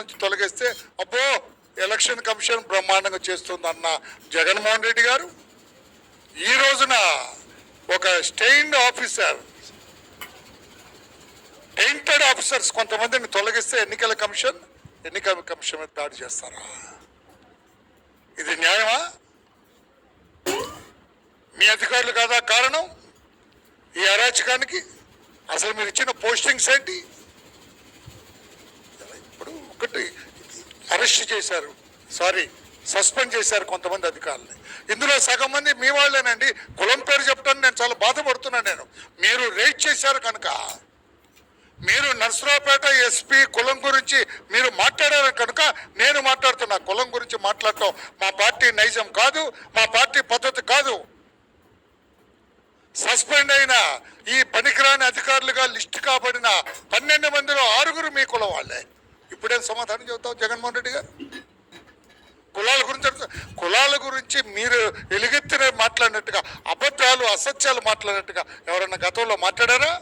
నుంచి తొలగిస్తే అబ్బో ఎలక్షన్ కమిషన్ బ్రహ్మాండంగా చేస్తుందన్న జగన్మోహన్ రెడ్డి గారు ఈ రోజున ఒక స్టెయిన్డ్ ఆఫీసర్ టెయింటెడ్ ఆఫీసర్స్ కొంతమందిని తొలగిస్తే ఎన్నికల కమిషన్ ఎన్నికల కమిషన్ మీద దాడి చేస్తారా? ఇది న్యాయమా? మీ అధికారులు కాదా కారణం? ఈ అరాచకానికి? అసలు మీరు ఇచ్చిన పోస్టింగ్స్ ఏంటి ఇప్పుడు ఒకటి అరెస్ట్ చేశారు. సారీ సస్పెండ్ చేశారు కొంతమంది అధికారులని. ఇందులో సగం మంది మీ వాళ్ళేనండి. కులం పేరు చెప్పడానికి నేను చాలా బాధపడుతున్నాను నేను. మీరు రేట్ చేశారు కనుక మీరు నర్సరావుపేట ఎస్పీ కులం గురించి మీరు మాట్లాడారు కనుక నేను మాట్లాడుతున్నా. కులం గురించి మాట్లాడటం మా పార్టీ నైజం కాదు మా పార్టీ పద్ధతి కాదు. సస్పెండ్ అయిన ఈ పనికిరాని అధికారులుగా లిస్ట్ కాబడిన పన్నెండు మందిలో ఆరుగురు మీ కులం వాళ్ళే. ఇప్పుడేం సమాధానం చెబుతావు జగన్మోహన్ రెడ్డి గారు? కులాల గురించి కులాల గురించి మీరు ఎలుగెత్తిన మాట్లాడినట్టుగా అబద్ధాలు అసత్యాలు మాట్లాడినట్టుగా ఎవరన్నా గతంలో మాట్లాడారా?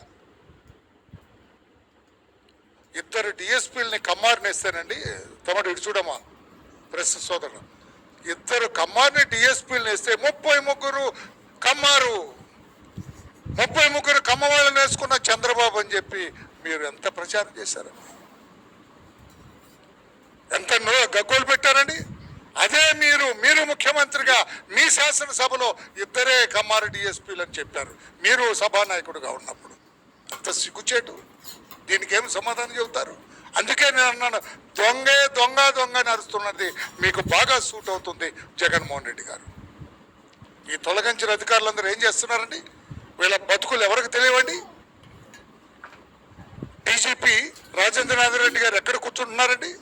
ఇద్దరు డిఎస్పీలని కమ్మారినేస్తానండి. తమడు ఇటు చూడమా ప్రెస్ సోదరుడు. ఇద్దరు కమ్మారిని డిఎస్పీలను వేస్తే ముప్పై ముగ్గురు కమ్మారు. ముప్పై ముగ్గురు కమ్మ వాళ్ళని వేసుకున్న చంద్రబాబు అని చెప్పి మీరు ఎంత ప్రచారం చేశారండి నో- గగ్గోలు పెట్టారండి. అదే మీరు మీరు ముఖ్యమంత్రిగా మీ శాసనసభలో ఇద్దరే కమ్మారు డిఎస్పీలు అని చెప్పారు. మీరు సభానాయకుడుగా ఉన్నప్పుడు. అంత సిగ్గుచేటు. దీనికి ఏం సమాధానం చెబుతారు? అందుకే నేను అన్నాను దొంగే దొంగ దొంగ అని మీకు బాగా సూట్ అవుతుంది జగన్మోహన్ రెడ్డి గారు. ఈ తొలగించిన అధికారులందరూ ఏం చేస్తున్నారండి? వీళ్ళ బతుకులు ఎవరికి తెలియవండి? డీజీపీ రాజేంద్రనాథ్ రెడ్డి గారు ఎక్కడ కూర్చుంటున్నారండి?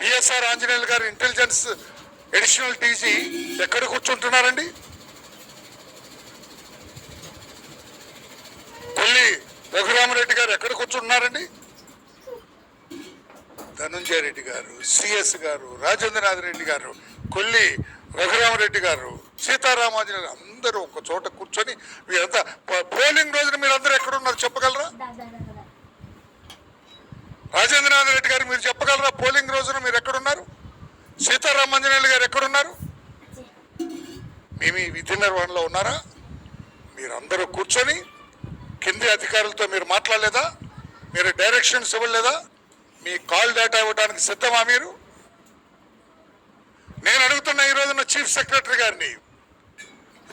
పిఎస్ఆర్ ఆంజనేయులు గారు ఇంటెలిజెన్స్ అడిషనల్ డీజీ ఎక్కడ కూర్చుంటున్నారండి? కొల్లి రఘురామరెడ్డి గారు ఎక్కడ కూర్చుంటున్నారండి? ధనుంజయ రెడ్డి గారు సిఎస్ గారు రాజేంద్రనాథ్ రెడ్డి గారు కొల్లి రఘురామరెడ్డి గారు సీతారామాజు అందరూ ఒక చోట కూర్చొని మీరంతా పోలింగ్ రోజున మీరందరూ ఎక్కడున్నారు చెప్పగలరా? రాజేంద్రనాథ్ రెడ్డి గారు మీరు చెప్పగలరా? పోలింగ్ రోజున మీరు ఎక్కడున్నారు? సీతారామాంజనేయులు గారు ఎక్కడున్నారు? మేము ఈ విధి నిర్వహణలో ఉన్నారా? మీరందరూ కూర్చొని కింది అధికారులతో మీరు మాట్లాడలేదా? మీరు డైరెక్షన్స్ ఇవ్వలేదా? మీ కాల్ డేటా ఇవ్వడానికి సిద్ధమా మీరు? నేను అడుగుతున్నా ఈ రోజున చీఫ్ సెక్రటరీ గారిని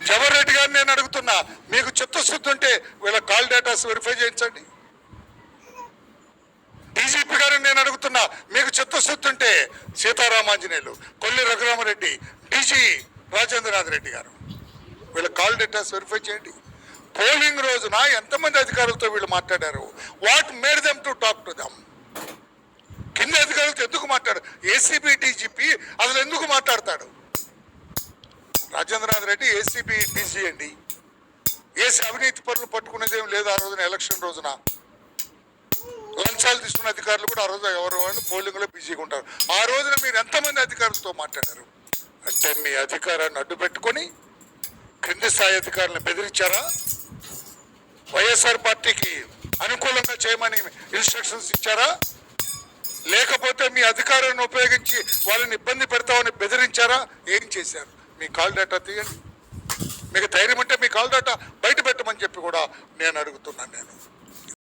జవహర్ రెడ్డి గారిని నేను అడుగుతున్నా. మీకు చిత్తశుద్ధి ఉంటే వీళ్ళ కాల్ డేటాస్ వెరిఫై చేయించండి డీజీపీ గారిని నేను అడుగుతున్నా మీకు చిత్తశుద్ధి ఉంటే సీతారామాంజనేయులు కొల్లి రఘురామరెడ్డి డీజీ రాజేంద్రనాథ్ రెడ్డి గారు. వీళ్ళ కాల్ డేటాస్ వెరిఫై చేయండి. పోలింగ్ రోజున ఎంతమంది అధికారులతో వీళ్ళు మాట్లాడారు? What made them to talk to them? కింద అధికారులతో ఎందుకు మాట్లాడు ఏసీబీ డీజీపీ అసలు ఎందుకు మాట్లాడతాడు? రాజేంద్రనాథ్ రెడ్డి ఏసీబీ డీజీ అండి. ఏసీ అవినీతి పనులు పట్టుకునేది ఏం లేదు ఆ రోజున ఎలక్షన్ రోజున. లంచాలు తీసుకున్న అధికారులు కూడా ఆ రోజు ఎవరు వాళ్ళు పోలింగ్లో బిజీగా ఉంటారు. ఆ రోజున మీరు ఎంతమంది అధికారులతో మాట్లాడారు? అంటే మీ అధికారాన్ని అడ్డు పెట్టుకొని క్రింది స్థాయి అధికారులను బెదిరించారా? వైఎస్ఆర్ పార్టీకి అనుకూలంగా చేయమని ఇన్స్ట్రక్షన్స్ ఇచ్చారా? లేకపోతే మీ అధికారాన్ని ఉపయోగించి వాళ్ళని ఇబ్బంది పెడతామని బెదిరించారా? ఏం చేశారు? మీ కాల్ డేటా తీయండి. మీకు ధైర్యం ఉంటే మీ కాల్ డేటా బయట పెట్టమని చెప్పి కూడా నేను అడుగుతున్నాను నేను.